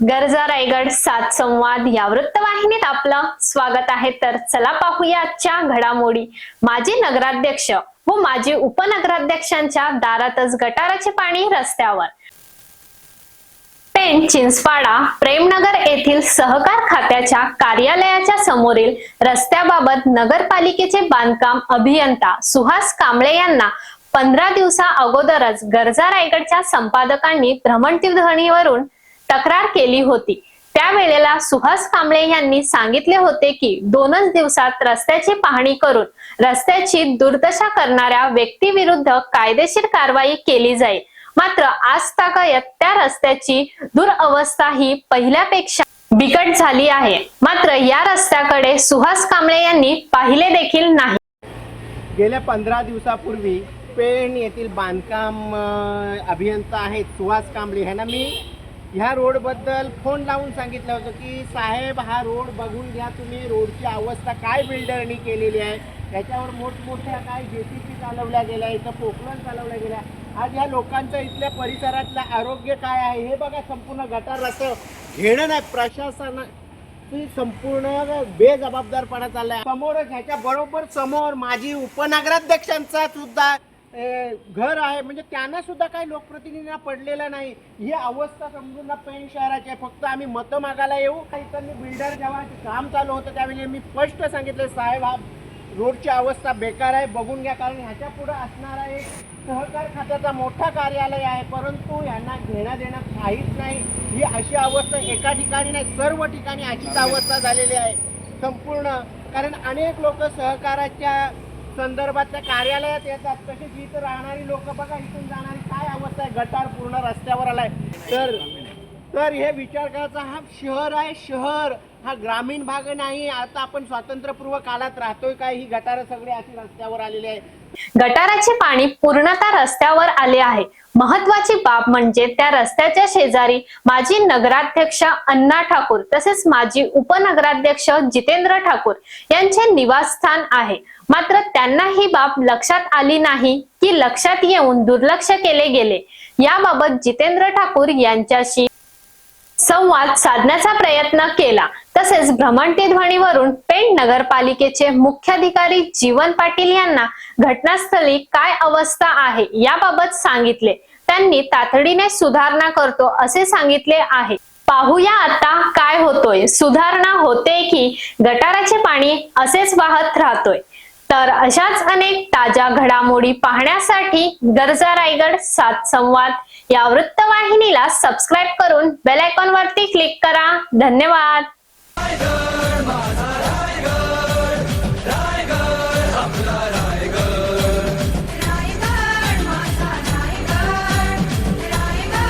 गरजा रायगड सात संवाद या वृत्तवाहिनीत आपलं स्वागत आहे. तर चला पाहूया आजच्या घडामोडी. माजी नगराध्यक्ष व माजी उपनगराध्यक्षांच्या दारातच गटाराचे पाणी रस्त्यावर. पेण चिंचपाडा प्रेमनगर येथील सहकार खात्याच्या कार्यालयाच्या समोरील रस्त्याबाबत नगरपालिकेचे बांधकाम अभियंता सुहास कांबळे यांना पंधरा दिवसा अगोदरच गरजा रायगडच्या संपादकांनी भ्रमणध्वनीवरून तक्रार केली होती. त्यावेळेला सुहास कांबळे यांनी सांगितले होते की दोनच दिवसात रस्त्याची पाहणी करून रस्त्याची दुर्दशा करणाऱ्या व्यक्तीविरुद्ध कायदेशीर कारवाई केली जाईल. मात्र आज तागायत त्या रस्त्याची दुरवस्था ही पहिल्यापेक्षा बिकट झाली आहे. मात्र या रस्त्याकडे सुहास कांबळे यांनी पाहिले देखील नाही. गेल्या पंधरा दिवसापूर्वी पेण येथील बांधकाम अभियंता आहेत सुहास कांबळे. यांना मी ह्या रोडबद्दल फोन लावून सांगितलं होतं की साहेब हा रोड बघून घ्या तुम्ही. रोडची अवस्था काय बिल्डरनी केलेली आहे. त्याच्यावर मोठमोठ्या काय जे सी पी चालवल्या गेल्या इथं पोकलन चालवल्या गेल्या. आज ह्या लोकांचं इथल्या परिसरातलं आरोग्य काय आहे हे बघा संपूर्ण गटार रस्ते घेणं नाही. प्रशासन ती संपूर्ण बेजबाबदारपणा चाललाय. समोरच ह्याच्या बरोबर समोर माझी उपनगराध्यक्षांचा सुद्धा घर आहे. म्हणजे त्यांना सुद्धा काही लोकप्रतिनिधींना पडलेलं नाही. ही अवस्था समजून पेण शहराची आहे. फक्त आम्ही मतं मागायला येऊ. इतर बिल्डर जेव्हा काम चालू होतं त्यावेळी मी स्पष्ट सांगितलं साहेब हा रोडची अवस्था बेकार आहे. बघून घ्या. कारण ह्याच्या पुढे असणारा एक सहकार खात्याचा मोठा कार्यालय आहे. परंतु यांना घेणं देणं काहीच नाही. ही अशी अवस्था एका ठिकाणी नाही सर्व ठिकाणी अशीच अवस्था झालेली आहे. संपूर्ण. कारण अनेक लोक सहकाराच्या संदर्भातल्या कार्यालयात येतात. तसेच इथं राहणारी लोक बघा इथून जाणारी काय अवस्था आहे? गटार पूर्ण रस्त्यावर आलाय. तर तर हे विचार करायचा हा शहर आहे शहर. हा ग्रामीण भाग नाही आता आपण स्वातंत्र्यपूर्व काळात राहतोय काय ही गटार सगळे अशी रस्त्यावर आलेले आहे गटाराचे पाणी पूर्णतः रस्त्यावर आले आहे. महत्वाची बाब म्हणजे त्या रस्त्याच्या शेजारी माजी नगराध्यक्ष अण्णा ठाकूर तसेच माजी उपनगराध्यक्ष जितेंद्र ठाकूर यांचे निवासस्थान आहे. मात्र त्यांना ही बाब लक्षात आली नाही की लक्षात येऊन दुर्लक्ष केले गेले. याबाबत जितेंद्र ठाकूर यांच्याशी संवाद साधण्याचा प्रयत्न केला. तसेच भ्रमणती ध्वनीवरून पेंड नगरपालिकेचे मुख्याधिकारी जीवन पाटील यांना घटनास्थळी काय अवस्था आहे याबाबत सांगितले. त्यांनी तातडीने सुधारणा करतो असे सांगितले आहे. पाहूया आता काय होतोय. सुधारणा होते की गटाराचे पाणी असेच वाहत राहतोय. तर अशाच अनेक ताज्या घडामोडी पाहण्यासाठी गरजा रायगड सात संवाद या वृत्तवाहिनीला सबस्क्राईब करून बेल आयकॉन वरती क्लिक करा. धन्यवाद.